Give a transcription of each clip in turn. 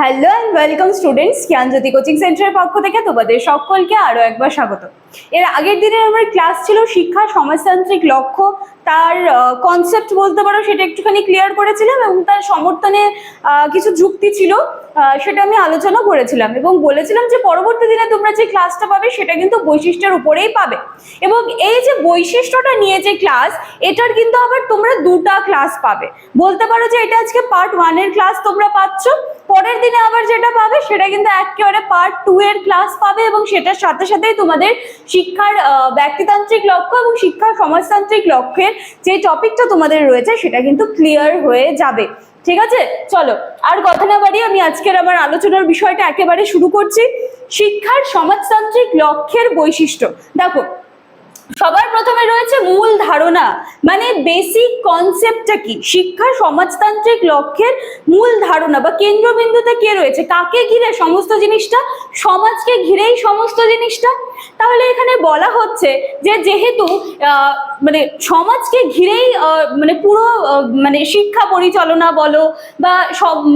Hello and welcome students Gyanjyoti coaching সেন্টারের পক্ষ থেকে তোমাদের সকলকে আরও একবার স্বাগত। এর আগের দিনে আমার ক্লাস ছিল শিক্ষা, সমাজতান্ত্রিক লক্ষ্য। তার কনসেপ্ট বলতে পারো, সেটা একটুখানি ক্লিয়ার করেছিলাম এবং তার সমর্থনে কিছু যুক্তি ছিল সেটা আমি আলোচনা করেছিলাম এবং বলেছিলাম যে পরবর্তী দিনে তোমরা যে ক্লাসটা পাবে, সেটা কিন্তু বৈশিষ্ট্যের উপরেই পাবে। এবং এই যে বৈশিষ্ট্যটা নিয়ে যে ক্লাস এটার কিন্তু আবার তোমরা দুটা ক্লাস পাবে। বলতে পারো যে এটা আজকে পার্ট ওয়ানের ক্লাস তোমরা পাচ্ছ। পরের দিনে আবার যেটা পাবে, সেটা কিন্তু একেবারে পার্ট টু এর ক্লাস পাবে এবং সেটার সাথে সাথেই তোমাদের শিক্ষার ব্যক্তিতান্ত্রিক লক্ষ্য এবং শিক্ষার সমাজতান্ত্রিক লক্ষ্যের যে টপিকটা তোমাদের রয়েছে, সেটা কিন্তু ক্লিয়ার হয়ে যাবে। ঠিক আছে? চলো, আর কথা না বাড়িয়ে আমি আজকের আমার আলোচনার বিষয়টা একেবারে শুরু করছি। শিক্ষার সমাজতান্ত্রিক লক্ষ্যের বৈশিষ্ট্য। দেখো সবার প্রথমে রয়েছে মূল ধারণা। মানে বেসিক কনসেপ্টটা কি? শিক্ষা সমাজতান্ত্রিক লক্ষ্যের মূল ধারণা বা কেন্দ্রবিন্দুতে কে রয়েছে? কাকে ঘিরে সমস্ত জিনিসটা? সমাজকে ঘিরেই সমস্ত জিনিসটা? তাহলে এখানে বলা হচ্ছে যে যেহেতু মানে সমাজকে ঘিরেই মানে পুরো মানে শিক্ষা পরিচালনা বলো বা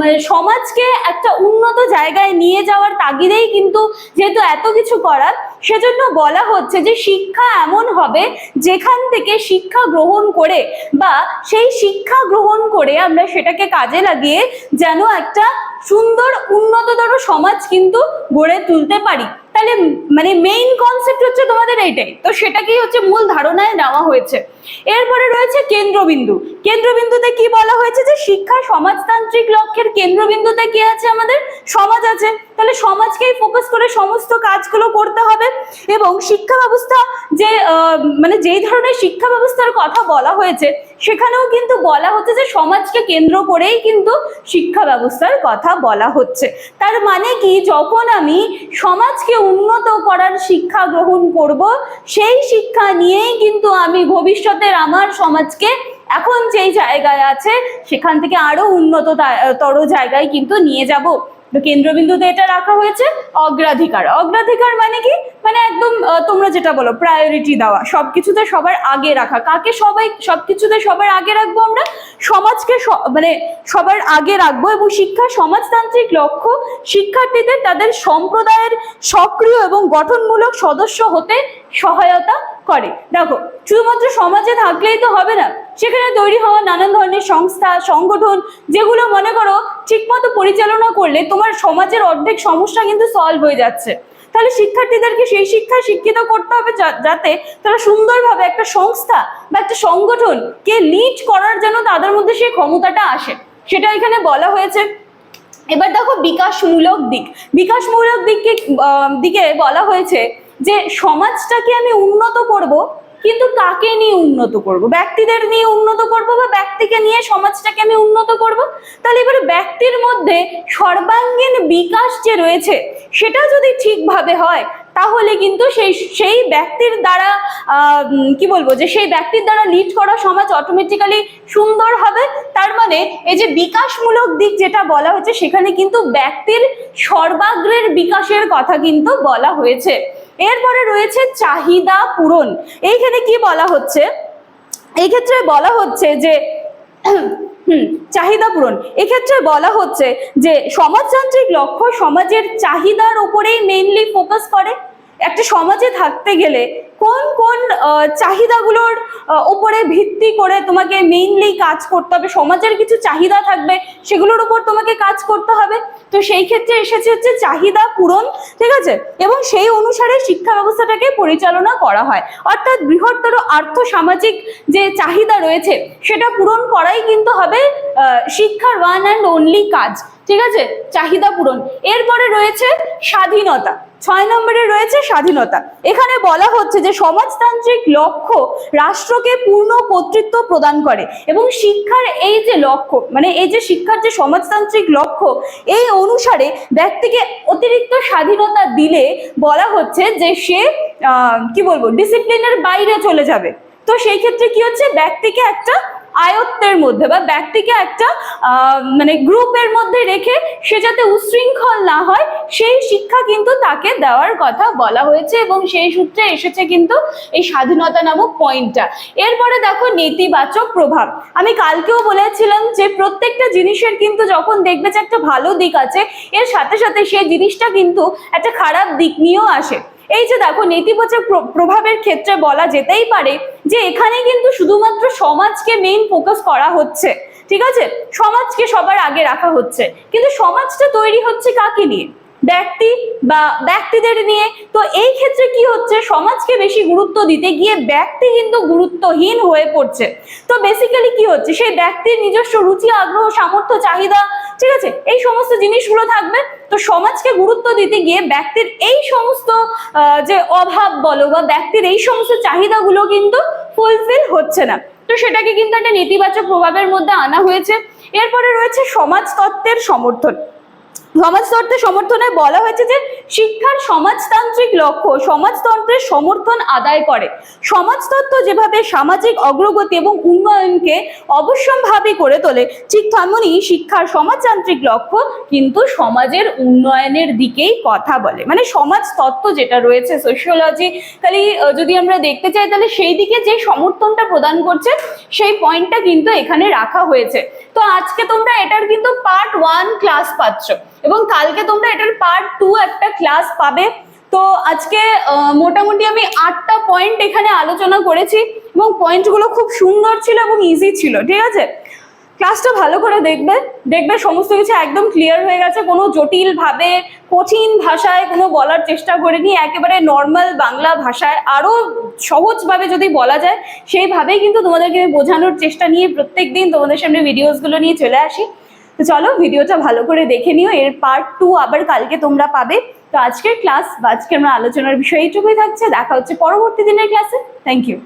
মানে সমাজকে একটা উন্নত জায়গায় নিয়ে যাওয়ার তাগিদেই কিন্তু যেহেতু এত কিছু করার সেজন্য বলা হচ্ছে যে শিক্ষা এমন হবে যেখান থেকে শিক্ষা গ্রহণ করে বা সেই শিক্ষা গ্রহণ করে আমরা সেটাকে কাজে লাগিয়ে যেন একটা সুন্দর উন্নততর সমাজ কিন্তু গড়ে তুলতে পারি। তাহলে মানে মেইন কনসেপ্ট হচ্ছে তোমাদের এইটাই। তো সেটাকেই হচ্ছে মূল ধারণায় নেওয়া হয়েছে। এরপরে রয়েছে কেন্দ্রবিন্দু। কেন্দ্রবিন্দুতে কি বলা হয়েছে যে শিক্ষা সমাজতান্ত্রিক লক্ষ্যের কেন্দ্রবিন্দুতে কি আছে আমাদের? সমাজ আছে। তাহলে সমাজকেই ফোকাস করে সমস্ত কাজগুলো করতে হবে এবং শিক্ষা ব্যবস্থা যে মানে যেই ধরনের শিক্ষা ব্যবস্থার কথা বলা হয়েছে সেখানেও কিন্তু বলা হচ্ছে যে সমাজকে কেন্দ্র করেই কিন্তু শিক্ষা ব্যবস্থার কথা বলা হচ্ছে। তার মানে কি? যখন আমি সমাজকে উন্নত করার শিক্ষা গ্রহণ করব, সেই শিক্ষা নিয়েই কিন্তু আমি ভবিষ্যতের আমার সমাজকে এখন যেই জায়গায় আছে, সেখান থেকে আরও উন্নত তর জায়গায় কিন্তু নিয়ে যাব। কেন্দ্রবিন্দুতে এটা রাখা হয়েছে, অগ্রাধিকার। অগ্রাধিকার মানে কি? মানে একদম তোমরা যেটা বলো প্রায়োরিটি দেওয়া, সবকিছুতে সবার আগে রাখা। কাকে সবাই, সবকিছুতে সবার আগে রাখব আমরা? সমাজকে মানে সবার আগে রাখব এবং শিক্ষা সমাজতান্ত্রিক লক্ষ্য, শিক্ষার্থীদের তাদের সম্প্রদায়ের সক্রিয় এবং গঠনমূলক সদস্য হতে সহায়তা করে। দেখো, শুধুমাত্র সমাজে থাকলেই তো হবে না। সেখানে তৈরি হওয়া নানান ধরনের সংস্থা, সংগঠন, যেগুলো মনে করো, ঠিকমতো পরিচালনা করলে তোমার সমাজের অর্ধেক সমস্যা কিন্তু সলভ হয়ে যাচ্ছে। তাহলে শিক্ষার্থীদেরকে সেই শিক্ষা শিক্ষিত করতে হবে যাতে তারা সুন্দরভাবে একটা সংস্থা বা একটা সংগঠন কে লিড করার জন্য তাদের মধ্যে সেই ক্ষমতাটা আসে। সেটা এখানে বলা হয়েছে। এবার দেখো বিকাশমূলক দিক। বিকাশমূলক দিককে দিকে বলা হয়েছে যে সমাজটাকে আমি উন্নত করব কিন্তু কাকে নিয়ে উন্নত করব? ব্যক্তিদের নিয়ে উন্নত করব বা ব্যক্তিকে নিয়ে সমাজটাকে আমি উন্নত করব? তাহলে এবারে ব্যক্তির মধ্যে সর্বাঙ্গীন বিকাশ যে রয়েছে, সেটা যদি ঠিকভাবে হয়, তাহলে কিন্তু সেই সেই ব্যক্তির দ্বারা কি বলব? যে সেই ব্যক্তির দ্বারা লিড করা সমাজ অটোমেটিক্যালি সুন্দর হবে। তার মানে এই যে বিকাশমূলক দিক যেটা বলা হয়েছে সেখানে কিন্তু ব্যক্তির সর্বাগ্রের বিকাশের কথা কিন্তু বলা হয়েছে। এরপরে রয়েছে চাহিদা পূরণ। এইখানে কি বলা হচ্ছে? এই ক্ষেত্রে বলা হচ্ছে যে চাহিদা পূরণ। এক্ষেত্রে বলা হচ্ছে যে, সমাজতান্ত্রিক লক্ষ্য সমাজের চাহিদার উপরেই মেইনলি ফোকাস করে। একটা সমাজে থাকতে গেলে কোন কোন চাহিদাগুলোর উপরে ভিত্তি করে তোমাকে মেইনলি কাজ করতে হবে? সমাজের কিছু চাহিদা থাকবে, সেগুলোর উপর তোমাকে কাজ করতে হবে। তো সেই ক্ষেত্রে এসেছে হচ্ছে চাহিদা পূরণ, ঠিক আছে? এবং সেই অনুসারে শিক্ষা ব্যবস্থাটাকে পরিচালনা করা হয়। অর্থাৎ বৃহত্তর আর্থ সামাজিক যে চাহিদা রয়েছে, সেটা পূরণ করাই কিন্তু হবে শিক্ষার ওয়ান অ্যান্ড অনলি কাজ, ঠিক আছে? চাহিদা পূরণ। এরপরে রয়েছে স্বাধীনতা। ছয় নম্বরে রয়েছে স্বাধীনতা। এখানে বলা হচ্ছে যে সমাজতান্ত্রিক লক্ষ্য রাষ্ট্রকে পূর্ণ কর্তৃত্ব প্রদান করে এবং শিক্ষার এই যে লক্ষ্য মানে এই যে শিক্ষার যে সমাজতান্ত্রিক লক্ষ্য, এই অনুসারে ব্যক্তিকে অতিরিক্ত স্বাধীনতা দিলে বলা হচ্ছে যে সে কি বলব ডিসিপ্লিনের বাইরে চলে যাবে। তো সেই ক্ষেত্রে কি হচ্ছে? ব্যক্তিকে একটা আয়ত্তের মধ্যে বা ব্যক্তিকে একটা মানে গ্রুপের মধ্যে রেখে সে যাতে উশৃঙ্খল না হয়, সেই শিক্ষা কিন্তু তাকে দেওয়ার কথা বলা হয়েছে এবং সেই সূত্রে এসেছে কিন্তু এই স্বাধীনতা নামক পয়েন্টটা। এরপরে দেখো নেতিবাচক প্রভাব। আমি কালকেও বলেছিলাম যে প্রত্যেকটা জিনিসের কিন্তু যখন দেখবে যে একটা ভালো দিক আছে, এর সাথে সাথে সেই জিনিসটা কিন্তু একটা খারাপ দিক নিয়েও আসে। এই যে দেখো, নেতিবাচক প্রভাবের ক্ষেত্রে বলা যেতেই পারে যে এখানে কিন্তু শুধুমাত্র সমাজকে মেইন ফোকাস করা হচ্ছে, ঠিক আছে? সমাজকে সবার আগে রাখা হচ্ছে। কিন্তু সমাজটা তৈরি হচ্ছে কাকে নিয়ে? ব্যক্তি বা ব্যক্তিদের নিয়ে। তো এই ক্ষেত্রে কি হচ্ছে? সমাজকে বেশি গুরুত্ব দিতে গিয়ে ব্যক্তি কিন্তু গুরুত্বহীন হয়ে পড়ছে। তো বেসিক্যালি কি হচ্ছে? সেই ব্যক্তির নিজস্ব রুচি, আগ্রহ, সামর্থ্য, চাহিদা ঠিক আছে? এই সমস্ত জিনিসগুলো থাকবে। তো সমাজকে গুরুত্ব দিতে গিয়ে ব্যক্তির এই সমস্ত যে অভাব বলো বা ব্যক্তির এই সমস্ত চাহিদাগুলো কিন্তু ফুলফিল হচ্ছে না। তো সেটাকে কিন্তু একটা নেতিবাচক প্রভাবের মধ্যে আনা হয়েছে। এরপরে রয়েছে সমাজতত্ত্বের সমর্থন। সমাজতন্ত্রের সমর্থনে বলা হয়েছে যে শিক্ষার সমাজতান্ত্রিক লক্ষ্য সমাজতন্ত্রের সমর্থন আদায় করে। সমাজতত্ত্ব যেভাবে সামাজিক অগ্রগতি এবং উন্নয়নকে অবশ্যম্ভাবী করে তোলে, ঠিক তেমনই শিক্ষার সমাজতান্ত্রিক লক্ষ্য কিন্তু সমাজের উন্নয়নের দিকেই কথা বলে। মানে সমাজতত্ত্ব যেটা রয়েছে সোশিওলজি তাহলে যদি আমরা দেখতে চাই, তাহলে সেই দিকে যে সমর্থনটা প্রদান করছে, সেই পয়েন্টটা কিন্তু এখানে রাখা হয়েছে। তো আজকে তোমরা এটার কিন্তু পার্ট ওয়ান ক্লাস পাচ্ছ। এবং কালকে তোমরা এটার পার্ট টু একটা ক্লাস পাবে। তো আজকে মোটামুটি আমি আটটা পয়েন্ট এখানে আলোচনা করেছি এবং পয়েন্টগুলো খুব সুন্দর ছিল এবং ইজি ছিল, ঠিক আছে? ক্লাসটা ভালো করে দেখবে। দেখবে সমস্ত কিছু একদম ক্লিয়ার হয়ে গেছে, কোনো জটিল ভাবে কঠিন ভাষায় কোনো বলার চেষ্টা করিনি, একেবারে নর্মাল বাংলা ভাষায়। আরও সহজভাবে যদি বলা যায়, সেইভাবেই কিন্তু তোমাদেরকে বোঝানোর চেষ্টা নিয়ে প্রত্যেক দিন তোমাদের সামনে ভিডিওসগুলো নিয়ে চলে আসি। তো চলো ভিডিওটা ভালো করে দেখে নিও। এর পার্ট টু আবার কালকে তোমরা পাবে। তো আজকের ক্লাস বা আজকে আমরা আলোচনার বিষয় এইটুকুই থাকছে। দেখা হচ্ছে পরবর্তী দিনের ক্লাসে থ্যাংক ইউ